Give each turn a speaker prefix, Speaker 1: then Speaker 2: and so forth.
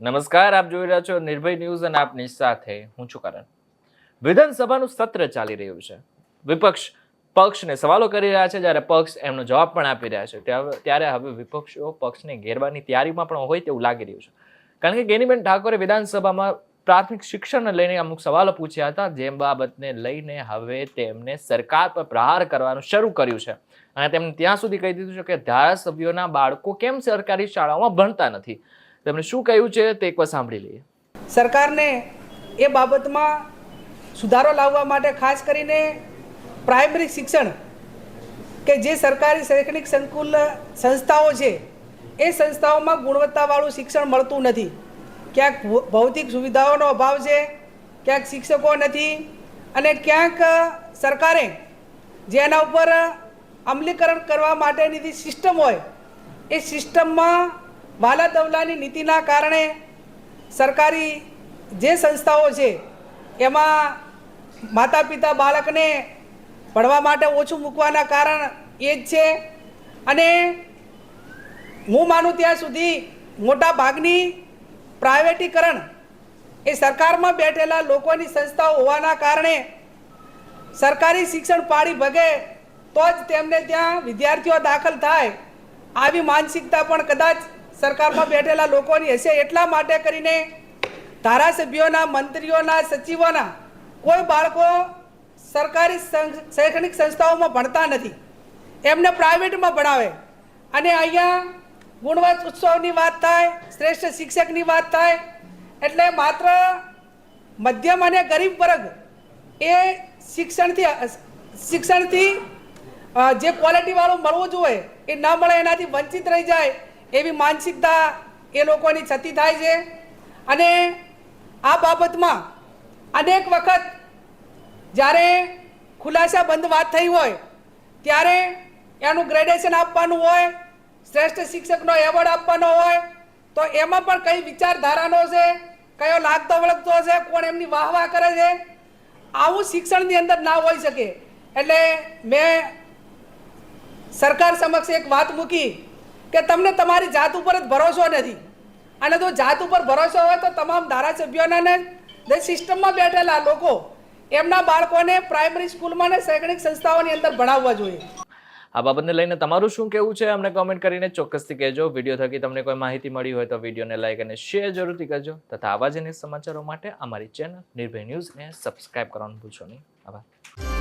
Speaker 1: નમસ્કાર, આપ જોઈ રહ્યા છો નિર્ભય ન્યૂઝ અને આપની સાથે હું છું કરણ. વિધાનસભાનું સત્ર ચાલી રહ્યું છે. વિપક્ષ પક્ષને સવાલો કરી રહ્યા છે, જ્યારે પક્ષ એમનો જવાબ પણ આપી રહ્યા છે. ત્યારે- હવે વિપક્ષો પક્ષને ઘેરવાની તૈયારીમાં પણ હોય તેવું લાગી રહ્યું છે. કારણ કે ગેનીબેન ઠાકોરે વિધાનસભામાં પ્રાથમિક શિક્ષણને લઈને અમુક સવાલો પૂછ્યા હતા. જે બાબતને લઈને હવે તેમને સરકાર પર પ્રહાર કરવાનું શરૂ કર્યું છે. અને તેમણે ત્યાં સુધી કહી દીધું છે કે ધારાસભ્યોના બાળકો કેમ સરકારી શાળાઓમાં ભણતા નથી? તેમણે શું કહ્યું છે તે એકવાર સાંભળી લઈએ.
Speaker 2: સરકારને એ બાબતમાં સુધારો લાવવા માટે ખાસ કરીને પ્રાઇમરી શિક્ષણ કે જે સરકારી શૈક્ષણિક સંકુલ સંસ્થાઓ છે, એ સંસ્થાઓમાં ગુણવત્તાવાળું શિક્ષણ મળતું નથી. ક્યાંક ભૌતિક સુવિધાઓનો અભાવ છે, ક્યાંક શિક્ષકો નથી અને ક્યાંક સરકારે જેના ઉપર અમલીકરણ કરવા માટેની જે સિસ્ટમ હોય, એ સિસ્ટમમાં વાલા દવલાની નીતિના કારણે સરકારી જે સંસ્થાઓ છે, એમાં માતા પિતા બાળકને ભણવા માટે ઓછું મૂકવાના કારણ એ જ છે. અને હું માનું ત્યાં સુધી મોટા ભાગની પ્રાઇવેટીકરણ એ સરકારમાં બેઠેલા લોકોની સંસ્થાઓ હોવાના કારણે સરકારી શિક્ષણ પાડી ભગે તો જ તેમને ત્યાં વિદ્યાર્થીઓ દાખલ થાય, આવી માનસિકતા પણ કદાચ સરકારમાં બેઠેલા લોકોની હશે એટલા માટે કરીને ધારાસભ્યોના, મંત્રીઓના, સચિવોના કોઈ બાળકો સરકારી શૈક્ષણિક સંસ્થાઓમાં ભણતા નથી. એમને પ્રાઇવેટમાં ભણાવે. અને અહીંયા ગુણવત્ત ઉત્સવની વાત થાય, શ્રેષ્ઠ શિક્ષકની વાત થાય, એટલે માત્ર મધ્યમ અને ગરીબ વર્ગ એ શિક્ષણથી શિક્ષણથી જે ક્વોલિટીવાળું મળવું જોઈએ એ ન મળે એનાથી વંચિત રહી જાય એવી માનસિકતા એ લોકોની છતી થાય છે. અને આ બાબતમાં અનેક વખત જ્યારે ખુલાસા બંધ વાત થઈ હોય, ત્યારે એનું ગ્રેડેશન આપવાનું હોય, શ્રેષ્ઠ શિક્ષકનો એવોર્ડ આપવાનો હોય, તો એમાં પણ કઈ વિચારધારાનો છે, કયો લાગતો વળગતો છે, કોણ એમની વાહ વાહ કરે છે, આવું શિક્ષણની અંદર ના હોઈ શકે. એટલે મેં સરકાર સમક્ષ એક વાત મૂકી કે તમને તમારી જાત ઉપર જ ભરોસો નથી. અને જો જાત ઉપર ભરોસો હોય તો તમામ ધારાસભ્યોને જે સિસ્ટમમાં બેઠેલા લોકો, એમના બાળકોને પ્રાઇમરી સ્કૂલમાં ને શૈક્ષણિક સંસ્થાઓની અંદર ભણાવવા જોઈએ.
Speaker 1: આ બાબતને લઈને તમારું શું કહેવું છે? અમને કોમેન્ટ કરીને ચોક્કસથી કહેજો. વીડિયો થકી તમને કોઈ માહિતી મળી હોય તો વિડીયોને લાઈક અને શેર જરૂરથી કરજો. તથા આવા જ સમાચારો માટે અમારી ચેનલ નિર્ભય ન્યૂઝને સબસ્ક્રાઇબ કરવાનું ભૂલશો નહીં. આભાર.